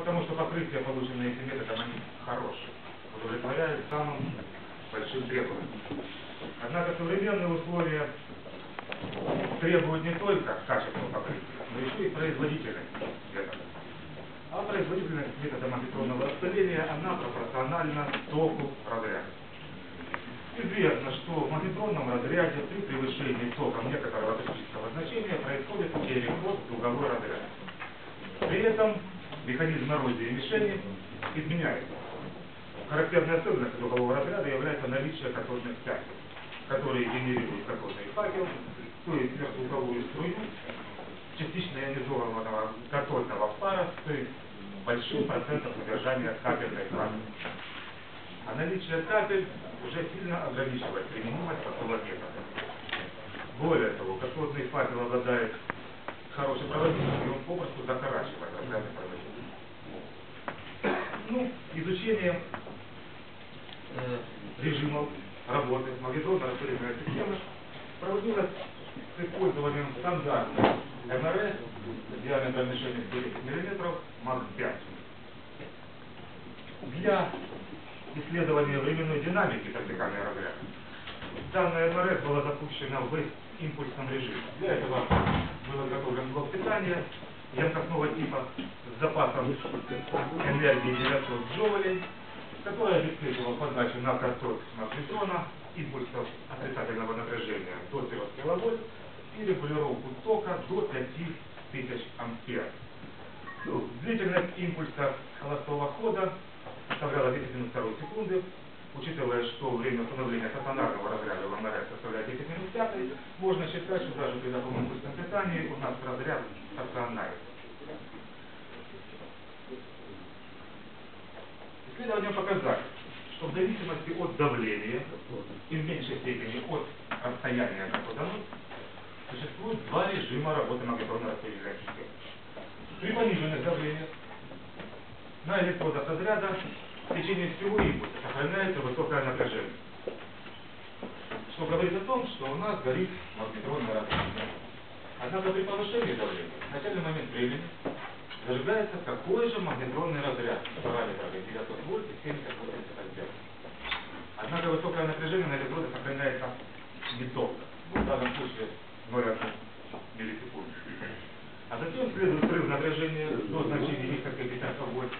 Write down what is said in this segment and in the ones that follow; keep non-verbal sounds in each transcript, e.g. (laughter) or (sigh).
потому что покрытия, полученные этим методом, они хорошие, удовлетворяют самым большим требованиям. Однако современные условия требуют не только качественного покрытия, но еще и производительность метода. А производительность метода магнитронного распыления, она пропорциональна току разряда. Известно, что в магнитронном разряде при превышении током некоторого критического значения происходит переход в дуговой разряд. При этом механизм эрозии мишени изменяется. Характерной особенностью дугового разряда является наличие катодных стяков, которые генерируют катодный факел, то есть сверхзвуковую струю, частично ионизованного катодного пара с большим процентом содержания капельной фазы. А наличие капель уже сильно ограничивает применимость такого метода. Более того, катодный факел обладает хорошей проводимостью, и он попросту закорачивает проводимость. Ну, изучение э, режимов работы магнитронно-распределительной системы проводилось с использованием стандартной МРС диаметром мишени 10 мм МАК-5. Для исследования временной динамики вертикального разряда данная МРС была запущена в импульсном режиме. Для этого был изготовлен блок питания емкостного типа с запасом энергии 900 джоулей, который обеспечивал подачу на катод магнетрона импульсов отрицательного напряжения до 3 кВт и регулировку тока до 5000 ампер. Ну, длительность импульса холостого хода составляла 10 минут 2 секунды, учитывая, что время установления стационарного разряда в МРС составляет 10 минут 5, можно считать, что даже при таком импульсном питании у нас разряд стационарен. Исследования показали, что в зависимости от давления и в меньшей степени от расстояния на фотонос существует два режима работы магнитронно-распределительной системы. При пониженных давлениях на электродах разряда в течение всего импульса сохраняется высокое напряжение. Что говорит о том, что у нас горит магнитронный разряд. Однако при повышении давления в начальный момент времени зажигается такой же магнитронный разряд с параметрами 900 вольт и 70 ампер. Однако высокое напряжение на электроды сохраняется недолго. Ну, в данном случае 0,1 миллисекунд. А затем следует срыв напряжения до значения несколько десятков вольт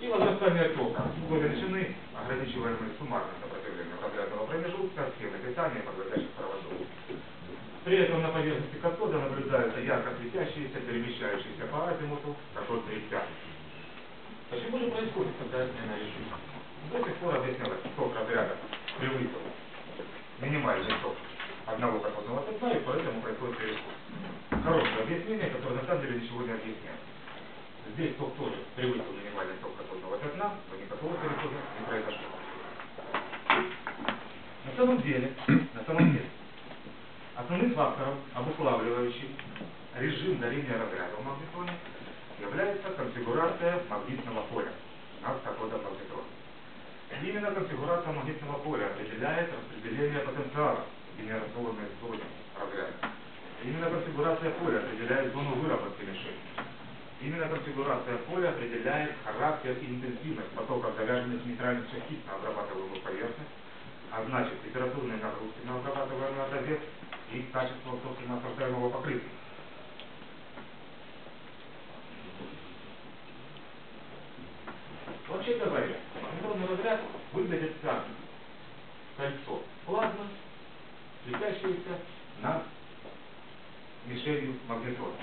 и возрастание тока в величины, ограничиваемой суммарным разрядного промежутка, схемы питания подводящих проводов. При этом на поверхности катода наблюдаются ярко светящиеся, перемещающиеся по азимуту катодные пятна. Почему же происходит такая смена режима? До сих пор объяснялось, что ток разряда превысил минимальный ток одного катодного пятна, и поэтому происходит переход. Хорошее объяснение, которое на самом деле ничего не объясняет. Здесь ток тоже превысил минимальный ток катодного пятна, но никакого перехода не произошло. На самом деле, на самом деле, основным фактором, обуславливающим режим дарения разряда в магнитроне, является конфигурация магнитного поля над катодом магнитрона. Именно конфигурация магнитного поля определяет распределение потенциала в генерационной зоне разряда. Именно конфигурация поля определяет зону выработки мишени. Именно конфигурация поля определяет характер и интенсивность потоков заряженных нейтральных частиц на обрабатываемую поверхность, а значит температурные нагрузки на обрабатываемый образец и качество собственно осаждаемого покрытия. Вообще говоря, магнитронный разряд выглядит как кольцо плазмы, светящееся над мишенью магнетрона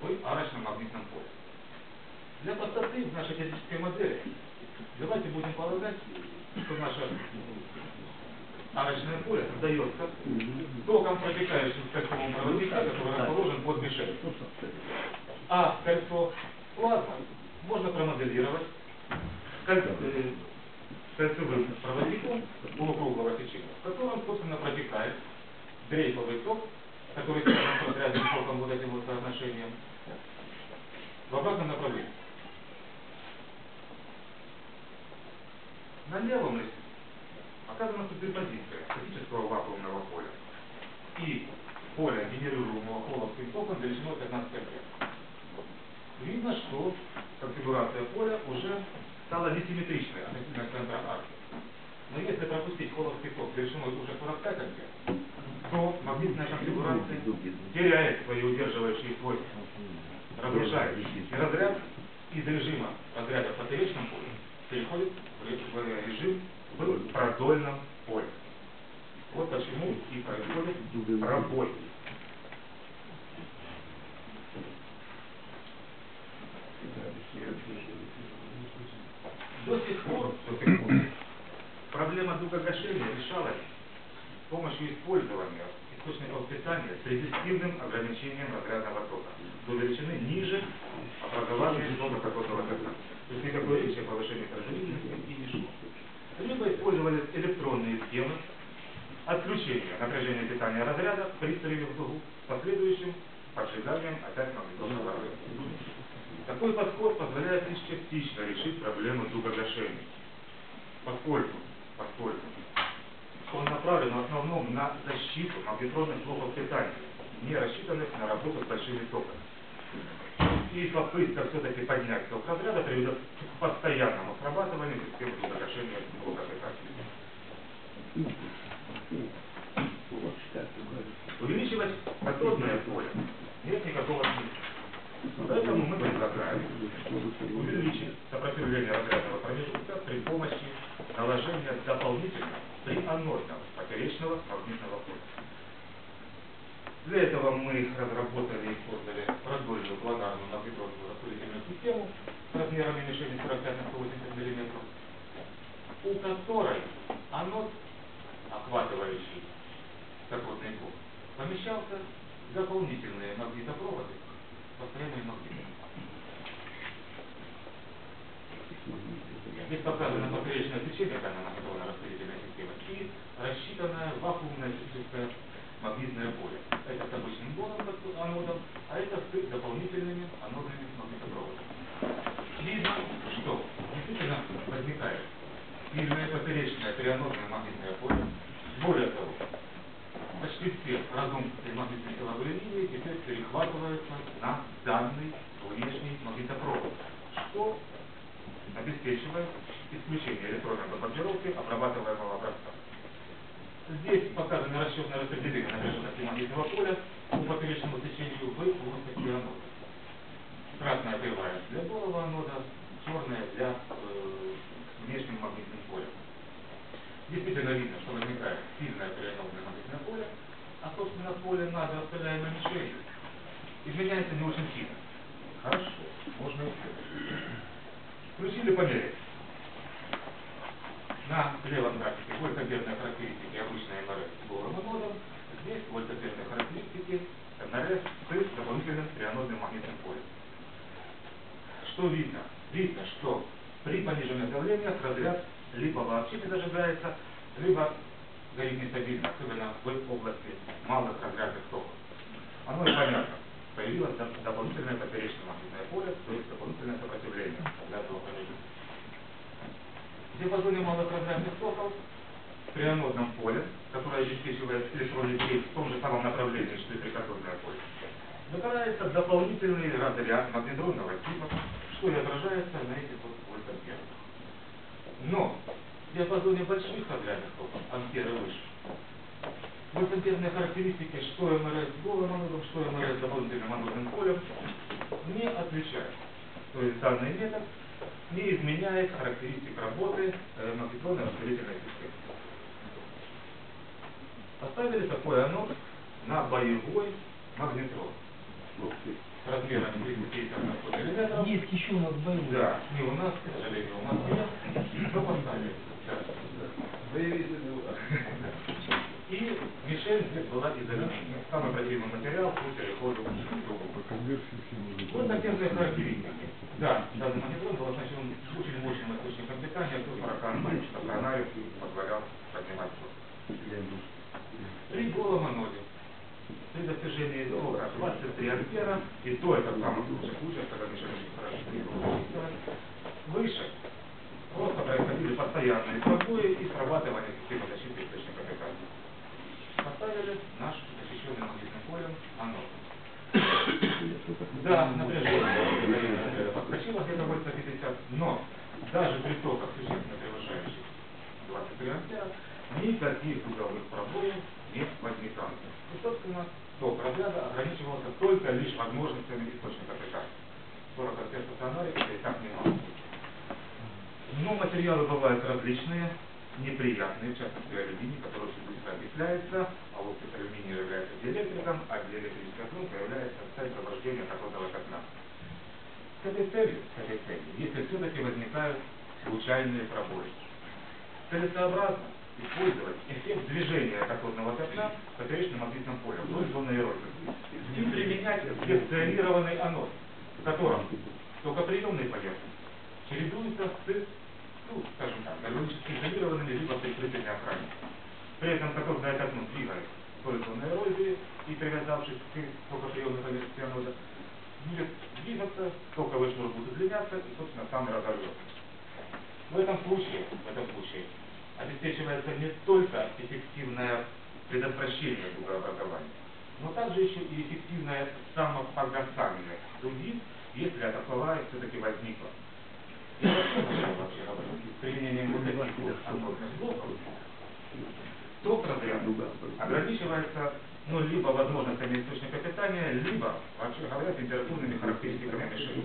в арочном магнитном поле. Для простоты в нашей физической модели давайте будем полагать, что наше арочное поле создается током, протекающим в проводника, который расположен под мишенью. А кольцо плазмы можно промоделировать э, кольцевым проводником полукруглого сечения, в котором, собственно, протекает дрейфовый ток, который связан с разрядным током вот этим вот соотношением, в обратном направлении. На левом листе показана суперпозиция статического вакуумного поля и поля, генерируемого холовским током величиной 15 ампер. видно, что конфигурация поля уже стала несимметричной относительно центра арки. Но если пропустить холод песок величиной уже 45 ампер, то магнитная конфигурация теряет свои удерживающие свойства, разрушающие. И разряд из режима разряда в поперечном поле переходит в ре- в режим в продольном поле. Вот почему и происходит пробой. До сих пор, до сих пор проблема дугогашения решалась помощью использования источников питания с резистивным ограничением разрядного тока до величины ниже образования водопроводного кота. То есть никакой речи о повышении производительности и не шло. Либо использовались электронные схемы отключения напряжения питания разряда при срыве в дугу с последующим поджиганием опять магнитного разряда. Такой подход позволяет лишь частично решить проблему дугогашения, поскольку, поскольку он направлен в основном на защиту магнитронных блоков питания, не рассчитанных на работу с большими токами. И попытка все-таки поднять ток разряда приведет к постоянному срабатыванию системы дугогашения блока питания. Увеличивать катодное поле нет никакого смысла. Поэтому мы предлагаем увеличить сопротивление разрядного промежутка при помощи наложения дополнительного прианодного поперечного магнитного поля. Для этого мы разработали и создали продольную планарную магнитронную распределительную систему с размерами мишени 45 на 180 мм, у которой анод, охватывающий катодный пол, помещался дополнительные магнитопроводы с постоянными магнитами. Здесь показано поперечное сечение данной магнитронной распределительной системы и рассчитанное вакуумное электрическое магнитное поле. Это с обычным как анодом, а это с дополнительными анодными магнитопроводами. Видно, что действительно возникает сильное поперечное трианодное магнитное поле. Более того, почти все разомкнутые магнитные силовые линии теперь перехватываются на данный внешний магнитопровод, что обеспечивает исключение электронной бомбардировки обрабатываемого образца. Здесь показано расчетное распределение напряженности магнитного поля по поперечному сечению в плоскости анода. Красная кривая для голого анода, черная для э, внешнего магнитного поля. Действительно видно, что возникает сильное переносное магнитное поле, а собственно поле над распределяемой мишенью изменяется не очень сильно. Хорошо, можно исследовать. Включили померить. На левом графике вольтамперные характеристики обычной МРС с голым анодом, здесь вольтамперные характеристики МРС с дополнительным трианодным магнитным полем. Что видно? Видно, что при пониженных давлениях разряд либо вообще не зажигается, либо горит нестабильно, особенно в области малых разрядных токов. Оно и понятно. Появилось доп- дополнительное поперечное магнитное поле, то есть дополнительное сопротивление разрядного промежутка. В диапазоне малых разрядных токов при анодном поле, которое обеспечивает электронный в том же самом направлении, что и трикатодное поле, загорается дополнительный разряд магнитронного типа, что и отражается на этих вот вольтамперах. Но в диапазоне больших разрядных токов, амперы выше, вольтамперные характеристики, что МРС голым анодом, что МРС дополнительным анодным полем, не отличаются. То есть данный метод не изменяет характеристик работы магнитронной распределительной системы. Поставили такой анод на боевой магнетрон с размером 350 на 100 миллиметров. Есть еще у нас боевой. Да, не у нас, к сожалению, у нас нет, но поставили. Да. (laughs) И мишень здесь была из алюминия. Самый противный материал по переходу к другу. Вот такие характеристики. Да, данный магнетрон был оснащен очень мощным источником питания, до 40 ампер, что фонарик позволял поднимать ток. При голом аноде при достижении тока 23 ампера, и то это в самых лучших случаях, когда перегружена, выше просто происходили постоянные пробои и срабатывание системы защиты наш защищенный магнитным полем анод. Да, напряжение режимах где-то 850, но даже при токах, существенно превышающих 23 ампера, никаких дуговых пробоев не возникало. И, собственно, ток разряда ограничивался только лишь возможностями источника ТК. 40 ампер стационаре это и так немало. Но материалы бывают различные, неприятные, в частности алюминий, который очень быстро окисляется, а вот алюминий является диэлектриком, а диэлектрическая струнка является центром вождения катодного окна. С этой целью, с этой целью, если все-таки возникают случайные пробои, целесообразно использовать эффект движения катодного пятна в поперечном магнитном поле, вдоль зоны эрозии, и применять специализированный анод, в котором токоприемный поверхность чередуется с, ну, скажем так, гармонически изолированными либо прикрытыми охраной. При этом катодное пятно двигает вдоль зоны эрозии и привязавшись к токоприемной поверхности анода, будет двигаться, токовый шнур будет удлиняться и, собственно, сам разорвется. В этом случае, в этом случае обеспечивается не только эффективное предотвращение дугообразования, но также еще и эффективное самопогасание дуги, если таковая все-таки возникла. И вообще говоря, с применением вот таких анодных блоков, ток разряда ограничивается ну, либо возможностями источника питания, либо, вообще говоря, температурными характеристиками мишени.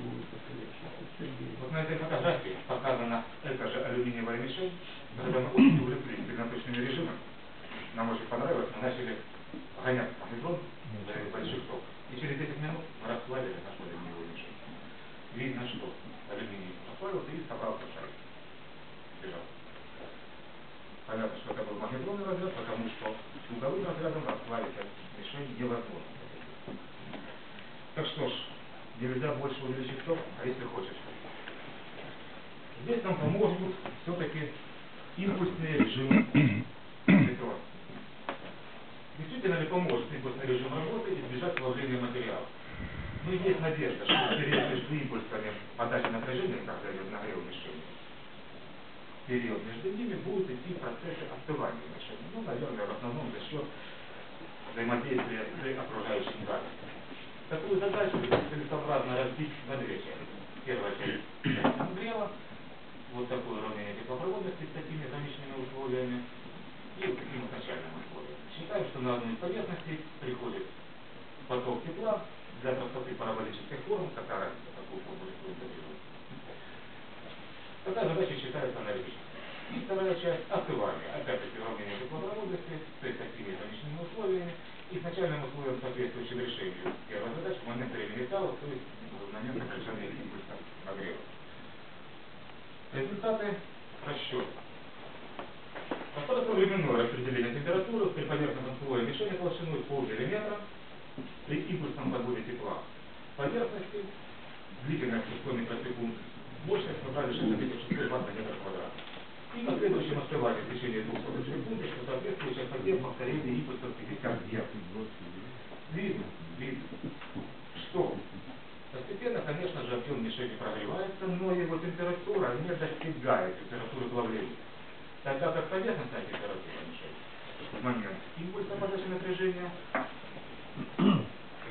Вот на этой фотографии показана эта же алюминиевая мишень, когда мы очень увлеклись перенаточными режимами. Нам очень понравилось, мы начали гонять магнетрон за больших ток. И через 10 минут мы расплавили нашу алюминиевую мишень. Видно, что алюминий расплавился и собрался в шарик. Бежал. Понятно, что это был магнитронный разряд, потому что звуковым разрядом расплавить мишень невозможно. Так что ж, нельзя больше увеличить ток, а если хочешь. Здесь нам поможет все-таки импульсные режимы электрон. Действительно ли поможет импульсный режим работы избежать плавления материала? Но есть надежда, что период между импульсами подачи напряжения, когда идет нагрев мишени, период между ними будут идти процессы остывания мишени. Ну, наверное, в основном за счет взаимодействия с окружающим тау, то есть момент напряжения импульса нагрева. Результаты расчета. Осталось временное распределение температуры при поверхностном слое мишени толщиной полмиллиметра при импульсном подводе тепла поверхности длительность 100 микросекунд мощность набрали 636 ватт на метр квадрат. И последующем остывании в течение 200 секунд, что соответствующее хотел повторение импульсов 50 Гц. Видно, видно, что постепенно, конечно же, объем мишени прогревается, но его температура не достигает температуры плавления. Тогда как поверхностная температура мишени в момент импульса подачи напряжения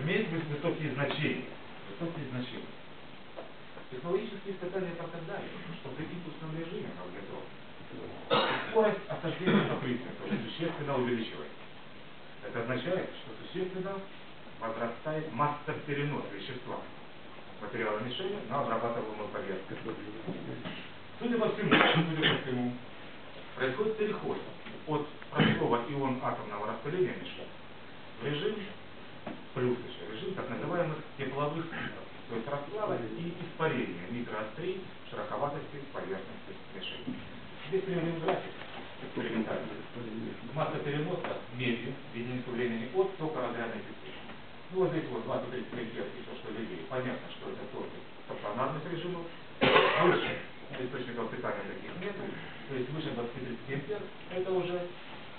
имеет высокие значения. Высокие значения. Технологические испытания показали, что при импульсном режиме магнетрон скорость осаждения покрытия существенно увеличивается. Это означает, что существенно возрастает масса переноса вещества материала мишени на обрабатываемую поверхность. Судя по всему, судя по всему, происходит переход от простого ион атомного распыления мишени в режим плюс еще, режим так называемых тепловых фильтров то есть расплава и испарение микроострий шероховатости поверхности мишени. Здесь приведен график экспериментальный. Масса переноса меди в единицу времени от токоразрядной системы. Ну вот здесь вот 20-30 ампер и то, что левее. Понятно, что это токи стационарных режимов. Выше источников питания таких нет. То есть выше 20-30 ампер это уже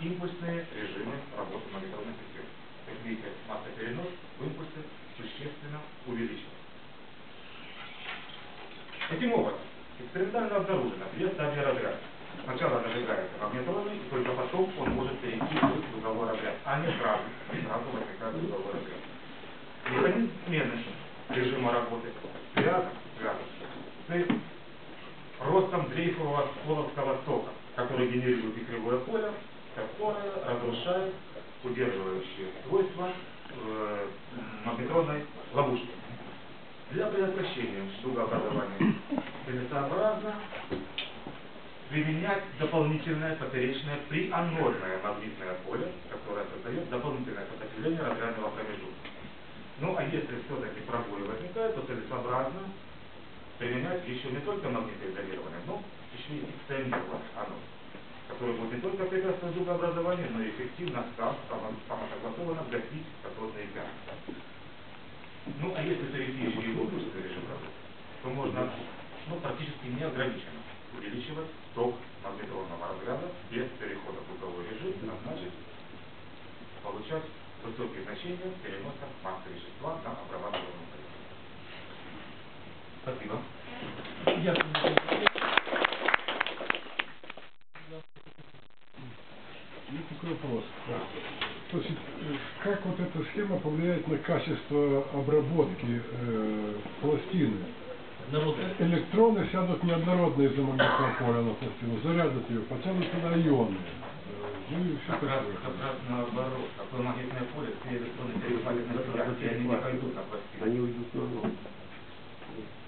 импульсные режимы работы магнитронной системы. Как видите, масса перенос в импульсе существенно увеличилась. Таким образом, экспериментально обнаружено две стадии разряда. Сначала зажигается магнитронный, и только потом он может перейти в дуговой разряд, а не сразу, не сразу возникает дуговой разряд. Механизм смены режима работы связан, связан с ростом дрейфового половского тока, который генерирует вихревое поле, которое разрушает удерживающие свойства э, магнетронной ловушки. Для предотвращения дугообразования целесообразно применять дополнительное поперечное прианодное магнитное поле, которое создает дополнительное сопротивление разрядного промежутка. Ну а если все-таки пробои возникают, то целесообразно применять еще не только магнитоизолированный, но еще и секционированный анод, который будет не только препятствовать дугообразованию, но и эффективно само- самосогласованно гасить катодные пятна. Ну, а если терапия еще и выпускный режим работы, то можно ну, практически неограниченно увеличивать ток магнитронного разряда без перехода в круговой режим, а значит получать высокие значения переноса массы вещества на поверхности. Спасибо. Есть такой вопрос. То есть, э, как вот эта схема повлияет на качество обработки э, пластины? Электроны сядут неоднородно из-за магнитного поля на пластину, зарядят ее, потянут туда ионы. Ну и все Как раз, такое. как раз наоборот. Такое магнитное поле, все электроны перехватят на себя, они не пойдут на пластину. Они уйдут на ногу.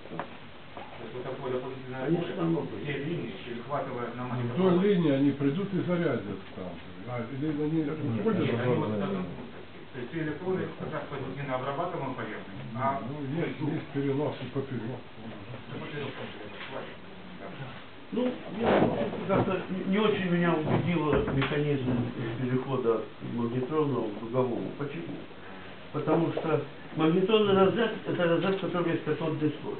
То есть вот такое дополнительное Они поле, всё равно все линии перехватывают на магнитное Вдоль поле. линии они придут и зарядят там. А, или они уходят Нет, в они вот То есть все электроны как раз пойдут не на обрабатываемую поверхность, а Ну, есть, есть перенос и поперек. Ну, как-то не очень меня убедило механизм перехода от магнетронного к дуговому. Почему? Потому что магнетронный разряд – это разряд, в котором есть катодный слой.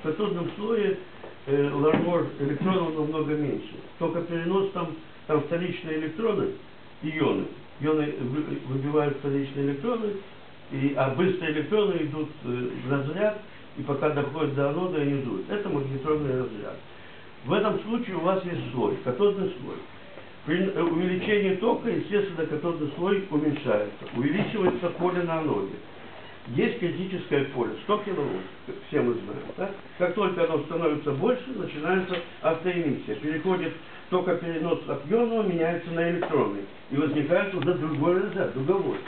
В катодном слое э, лармор электронов намного меньше. Только перенос там, там вторичные электроны, ионы. Ионы вы- выбивают вторичные электроны, и, а быстрые электроны идут э, в разряд, и пока доходят до анода, они идут. Это магнетронный разряд. В этом случае у вас есть слой, катодный слой. При э, увеличении тока, естественно, катодный слой уменьшается. Увеличивается поле на аноде. Есть критическое поле, 100 киловольт, все мы знаем. да? Как только оно становится больше, начинается автоэмиссия. Переходит токоперенос от ионного, меняется на электронный. И возникает уже другой разряд, дуговой.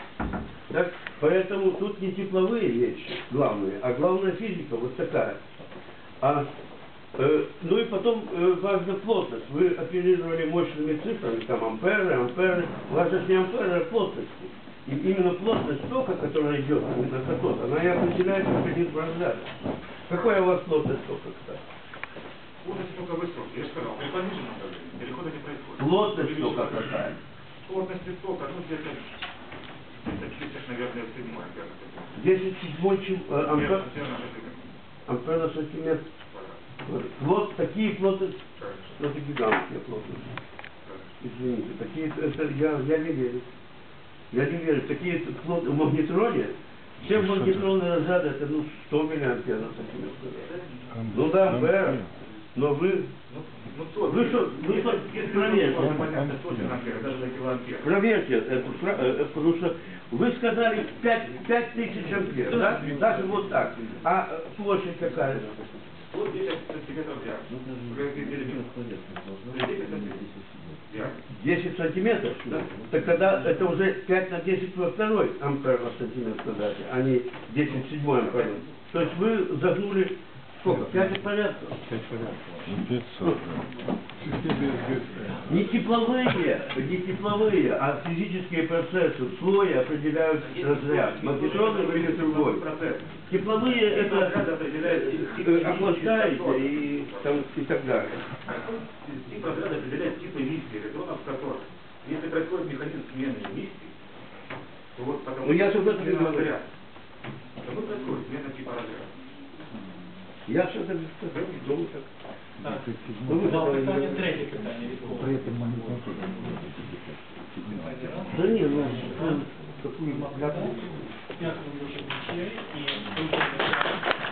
Так? Поэтому тут не тепловые вещи главные, а главная физика вот такая. А Ну и потом э, важна плотность. Вы оперировали мощными цифрами, там амперы, амперы. Важно не амперы, а плотности. И именно плотность тока, которая идет на катод, она и определяет механизм разряда. Какая у вас плотность тока, кстати? Плотность тока высокая. Я же сказал, при пониженном давлении перехода не происходит. Плотность тока какая? Плотность тока, ну где-то, где-то тысяч, наверное, седьмой, где-то седьмой. 10 седьмой чем, э, ампер, Ампер на сантиметр. ампер на сантиметр. Квадрат. Вот. Плот, такие Конечно, это гигантские конечно. Извините, такие, это я, я не верю. Я не верю. Такие плоты в магнетроне, все магнетронные разряды, это ну 100 миллиампер на сантиметр. Ну да, ампер. Но вы, Ну, ну, то, Вы что, вы что, проверьте. это проверьте это, фра- э, потому что вы сказали 5, тысяч ампер, да? Даже вот так. А э, площадь какая? Вот 10 сантиметров минус? 10 сантиметров диаметр. 10 сантиметров? Да. Так тогда это уже 5 на 10 во второй ампер на сантиметр квадратный, а не 10 в седьмой ампер. То есть вы загнули сколько? 5 порядков? В системе СГС. Не тепловые, не тепловые, а физические процессы в слое определяют разряд. Магнетронный или другой. Тепловые это э, охлаждаете и, там, и так далее. Тип разряда определяет тип эмиссии электронов в которых. Если происходит механизм смены эмиссии, то вот потому Ну, я же об этом говорю. разряда, то вот происходит смена типа разряда. Я все це сказав і знову так. Так. Ну, ви Два питання, третє питання від Да ні, ну, таку мапляку. Дякую дуже, Миколай, і.